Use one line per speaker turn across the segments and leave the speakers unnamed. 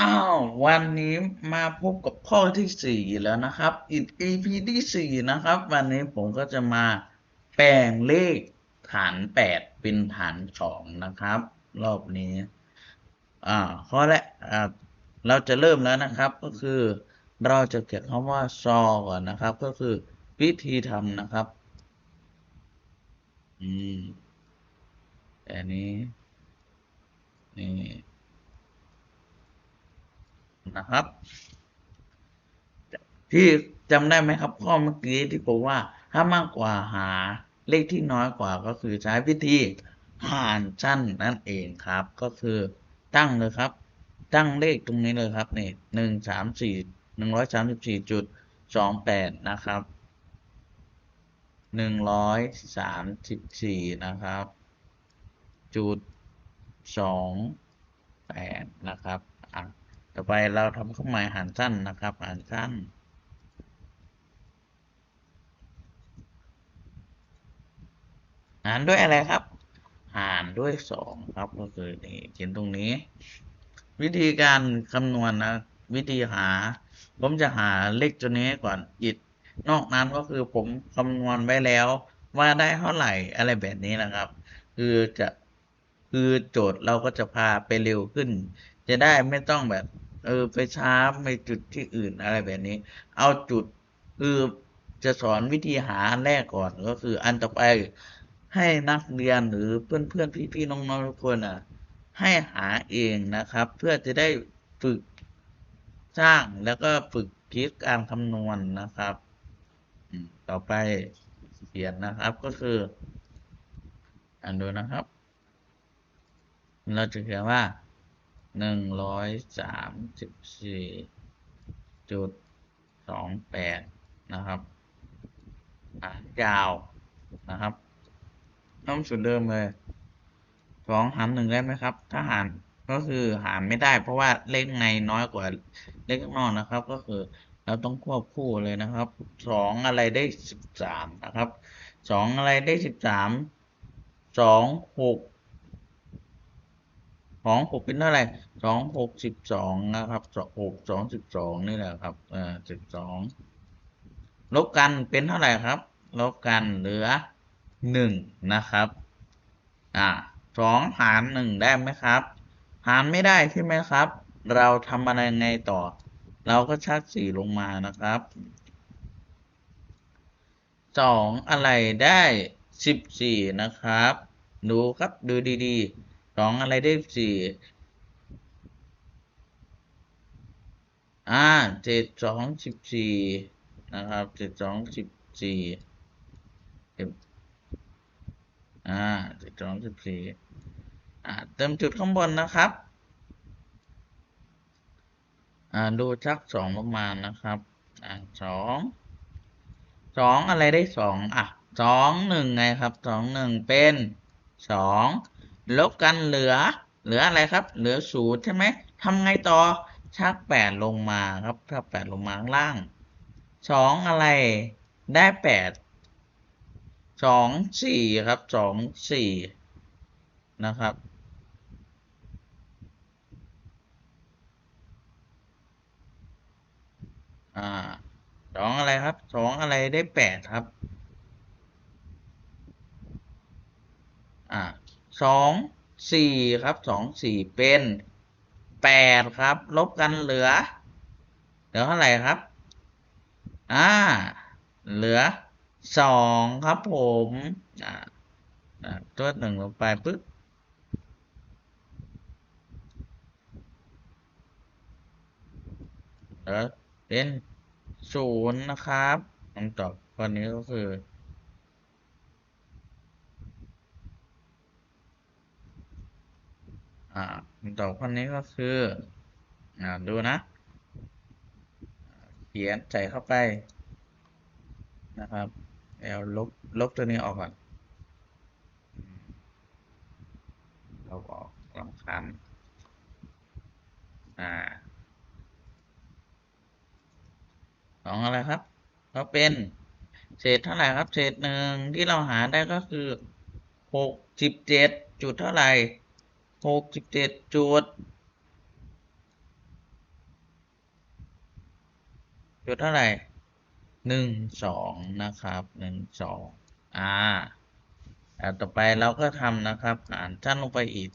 อ้าววันนี้มาพบกับข้อที่สี่แล้วนะครับอีก EP ที่สี่นะครับ วันนี้ผมก็จะมาแปลงเลขฐานแปดเป็นฐานสองนะครับ รอบนี้อ่าข้อแรกอ่าเราจะเริ่มแล้วนะครับก็คือเราจะเขียนคำว่าซอก่อนนะครับ ก็คือวิธีทำนะครับอืมอันนี้นี่ นะครับ ที่จำได้ไหมครับ ข้อเมื่อกี้ที่ผมว่าถ้ามากกว่าหาเลขที่น้อยกว่าก็คือใช้วิธีหารสั้นนั่นเองครับ ก็คือตั้งเลยครับ ตั้งเลขตรงนี้เลยครับนี่หนึ่งสามสี่หนึ่งร้อยสามสิบสี่จุดสองแปดนะครับหนึ่งร้อยสามสิบสี่นะครับ จุดสองแปดนะครับ ต่อไปเราทำเครื่องหมายหารสั้นนะครับ หารสั้น หารด้วยอะไรครับ หารด้วยสองครับก็คือนี่เขียนตรงนี้ วิธีการคำนวณนะวิธีหา ผมจะหาเลขตัวนี้ก่อนอิดนอกนั้นก็คือผมคำนวณไว้แล้วว่าได้เท่าไหร่อะไรแบบนี้นะครับ คือจะคือโจทย์เราก็จะพาไปเร็วขึ้น จะได้ไม่ต้องแบบ เออไปช้าไปจุดที่อื่นอะไรแบบนี้ เอาจุดคือจะสอนวิธีหาอันแรกก่อนก็คือ อันต่อไปให้นักเรียนหรือเพื่อนเพื่อนพี่พี่น้องๆทุกคนอะ ให้หาเองนะครับ เพื่อจะได้ฝึกสร้างแล้วก็ฝึกคิดการคำนวณนะครับต่อไปเขียนนะครับก็คืออ่านดูนะครับ เราจะเขียนว่า หนึ่งร้อยสามสิบสี่จุดสองแปดนะครับอ่านยาวนะครับน้ำสุดเดิมเลยสองหารหนึ่งได้ไหมครับ ถ้าหารก็คือหารไม่ได้ เพราะว่าเลขในน้อยกว่าเลขข้างนอกนะครับ ก็คือเราต้องควบคู่เลยนะครับสองอะไรได้สิบสามนะครับสองอะไรได้สิบสามสองหก องหกเป็นเท่าไหร่สองหกสิบสองนะครับสองหกสองสิบสองนี่แหละครับอ่าสิบสองลบกันเป็นเท่าไหร่ครับ ลบกันเหลือหนึ่งนะครับอ่าสองหารหนึ่งได้ไหมครับ หารไม่ได้ใช่ไหมครับ เราทำอะไรไงต่อ เราก็ชักสี่ลงมานะครับสองอะไรได้สิบสี่นะครับ ดูครับดูดีๆ องอะไรได้สี่อ่าเจ็ดสองสิบสี่นะครับเจ็ดสองสิบสี่อ่าเจ็ดสองสิบสี่อ่าเติมจุดข้างบนนะครับ อ่าดูชักสองประมาณนะครับ อ่าสองสองอะไรได้สองอะสองหนึ่งไงครับสองหนึ่งเป็นสอง ลบกันเหลือ เหลืออะไรครับ เหลือศูนย์ใช่ไหมทำไงต่อ ชักแปดลงมาครับชักแปดลงมาข้างล่างสองอะไรได้แปดสองสี่ครับสองสี่นะครับอ่าสองอะไรครับสองอะไรได้แปดครับ อ่า สองสี่ครับสองสี่เป็นแปดครับ ลบกันเหลือ เหลือเท่าไหร่ครับอ่าเหลือสองครับผมอ่าตัวหนึ่งลงไปปึ๊บเหลือเป็นศูนย์นะครับคำตอบข้อนี้ก็คือ อ่าคำ ตอบข้อนี้ก็คืออดูนะ เขียนใส่เข้าไปนะครับแล้วลบลบตัวนี้ออกก่อนลบออกสองคำอ่าสองอะไรครับ ก็เป็นเศษเท่าไหร่ครับ เศษหนึ่งที่เราหาได้ก็คือหกสิบเจ็ดจุดเท่าไหร่ หกสิบเจ็ดจุดจุดเท่าไหร่หนึ่งสองนะครับหนึ่งสองอ่าแล้วต่อไปเราก็ทำนะครับหารชั้นลงไปอีก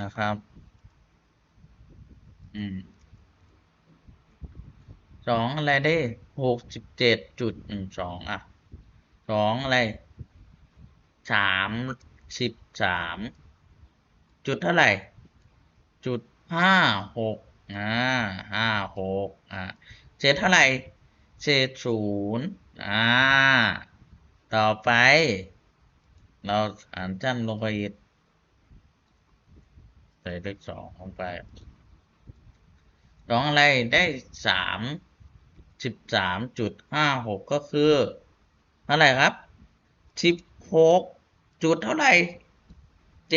นะครับอืมสองอะไรได้หกสิบเจ็ดจุดหนึ่งสองอะสองอะไรสามสิบสาม จุดเท่าไหร่ จุดห้าหกอ่าห้าหกอ่าเศษเท่าไหร่เศษศูนย์อ่าต่อไป เราอ่านชั้นลงไปอีกใส่เลขสองลงไปสองอะไรได้สามสิบสามจุดห้าหกก็คือเท่าไหร่ครับสิบหกจุดเท่าไหร่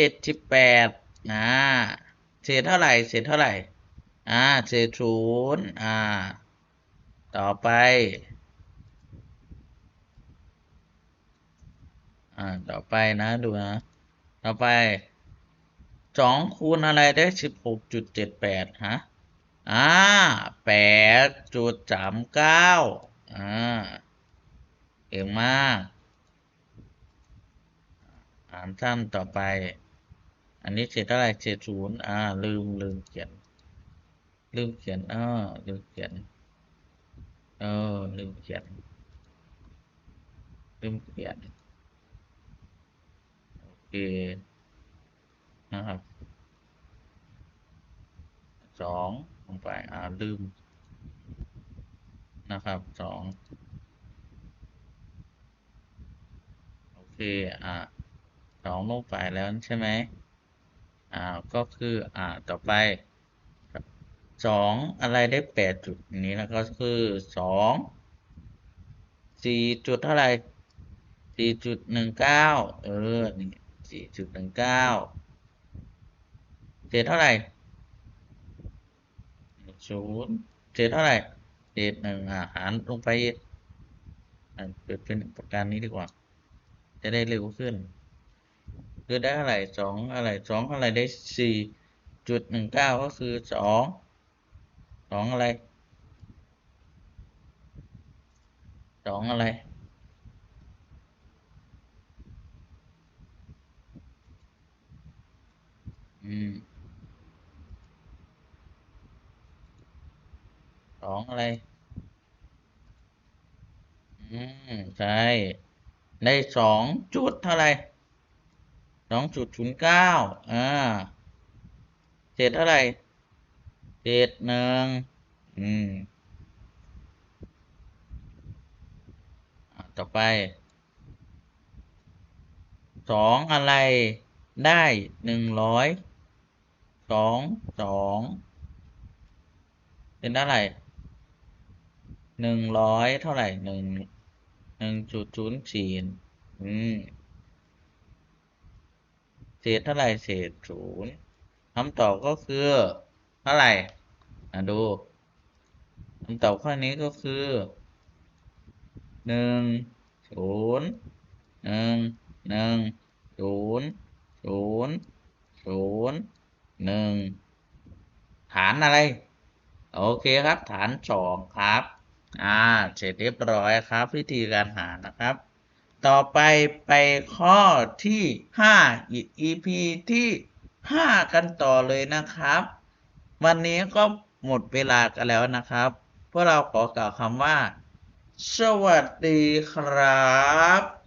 เจ็ดสิบแปดอ่าเศษเท่าไหร่เศษเท่าไหร่อ่าเศษศูนย์อ่า ต่อไปอ่าต่อไปนะดูนะ ต่อไปสองคูณอะไรได้สิบหกจุดเจ็ดแปดฮะอ่าแปดจุดสามเก้าอ่าเก่งมากอ่านสั้นต่อไป อันนี้เศษเท่าไร่เศษศูนย์อ่า ลืมลืมเขียน ลืมเขียนเออลืมเขียน เออ ลืมเขียน ลืมเขียน โอเค นะครับสองลงไป อ่า ลืม นะครับสองโอเค อ่าสองลงไปแล้วใช่ไหม อ่าก็คืออ่าต่อไปสองอะไรได้แปดจุดนี้แล้วก็คือสองสี่จุดเท่าไหร่สี่จุดหนึ่งเก้าเออนี่สี่จุดหนึ่งเก้าเศษเท่าไหร่ศูนย์เศษเท่าไหร่เศษหนึ่งอ่าหารลงไปอีกอ่าเปิดเป็นประการนี้ดีกว่า จะได้เร็วขึ้น คือได้เท่าไหร่สองอะไรสองอะไรได้สี่จุดหนึ่งเก้าก็คือสองสองอะไรสองอะไรอืมสองอะไร อืม ใช่ ได้สองจุดเท่าไหร่ สองจุดศูนย์เก้าอ่าเศษเท่าไหร่เศษหนึ่งอืมอ่าต่อไปสองอะไรได้หนึ่งร้อยสองสองเป็นเท่าไหร่หนึ่งร้อยเท่าไหร่หนึ่งหนึ่งจุดศูนย์สี่อืม ษเท่าไหร่เศษศูนย์คำตอบก็คือเท่าไหร่อะดูคำตอบข้อนี้ก็คือหนึ่งศูนย์หนึ่งหนึ่งศูนย์ศูนย์ศูนย์หนึ่งฐานอะไร โอเคครับฐานสองครับ อ่า เสร็จเรียบร้อยครับ วิธีการหานะครับ ต่อไปไปข้อที่ห้าอีก EP ที่ห้ากันต่อเลยนะครับ วันนี้ก็หมดเวลากันแล้วนะครับ พวกเราขอกล่าวคำว่า สวัสดีครับ